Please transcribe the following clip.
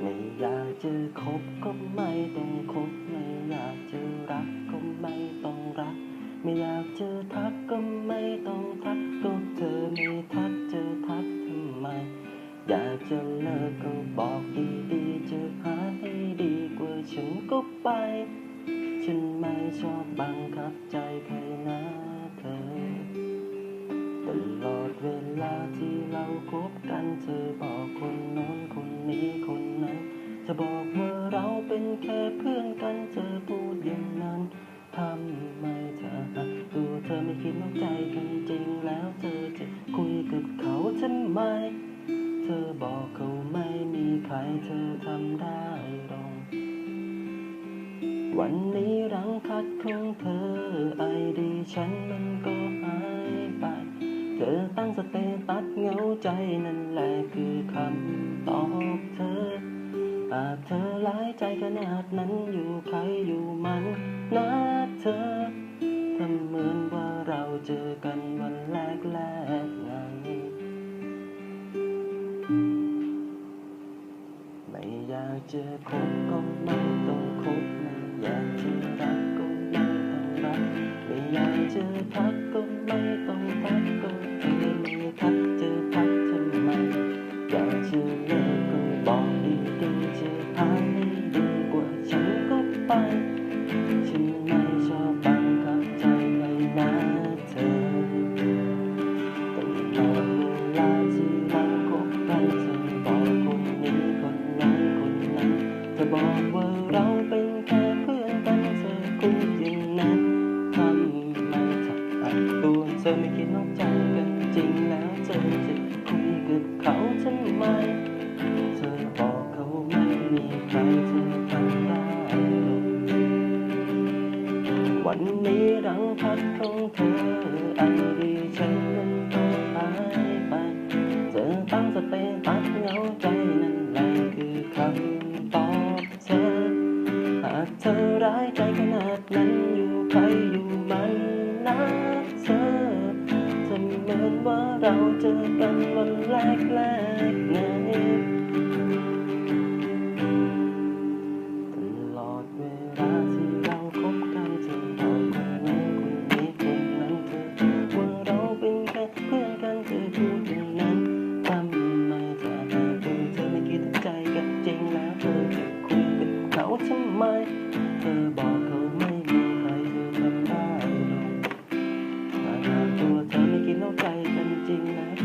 ไม่อยากจะคบก็ไม่ต้องคบไม่อยากจะรักก็ไม่ต้องรัก ไม่อยากจะทักก็ไม่ต้องทักก็เธอไม่ทักจะทักทำไม อยากจะเลิกก็บอกดีๆจะหาให้ดีกว่าฉันก็ไป ฉันไม่ชอบบังคับใจใครนะเธอ ตลอดเวลาที่เราคบกันเธอบอกคนโน้นคนนี้คนนั้น จะบอกว่าเราเป็นแค่เพื่อนกันเธอพูดอย่างนั้นทำไมเธอหาตัวเธอไม่คิดนอกใจกันจริงแล้วเธอจะคุยกับเขาทำไม เธอบอกเขาไม่มีใครเธอทำได้หรอก วันนี้รังพัดของเธอไอดีฉันมันก็หายไป เธอตั้งสเตตัสเหงาใจนั่นแหละคือคำตอบเธออาจเธอร้ายใจขนาดนั้นอยู่ใครอยู่มันนะเธอทำเหมือนว่าเราเจอกันวันแรกแรกไงไม่อยากเจะคบก็ไม่ต้องคบไม่ อยากจะรักก็ไม่ต้องรักไม่อยากจะทักก็ไม่ต้องทักก็เธอไม่ทักจะทักทำไมอยากจะเลิกก็บอกดีๆจะหาให้ดีกว่าฉันก็ไปฉันไม่ชอบบังคับใจใครนะเธอแตลอดเวลาที่เราคบกันเธอบอกคนนี้คนนั้นคนนั้นเธอบอกว่า ธอไม่คิดนอกใจกันจริงแล้วเธอจะคุยกับเขาทำไมเธอบอกเขาไม่มีใครเธอทำได้หรอกวันนี้รังพัดของเธอไอดีฉัน นว่าเราเจอกันวันแรกแรกไงตลอดเวลาที่เราคบกันเธอบอกคนนั้นคนนี้คนนั้นเธอว่าเราเป็นแค่เพื่อนกันเธอพูดอย่างนั้นทำไมเธอหาตัวเธอไม่คิดถึงใจกันจริงแล้วเธอจะคุยกับเขาทำไม เธอบอก everything now.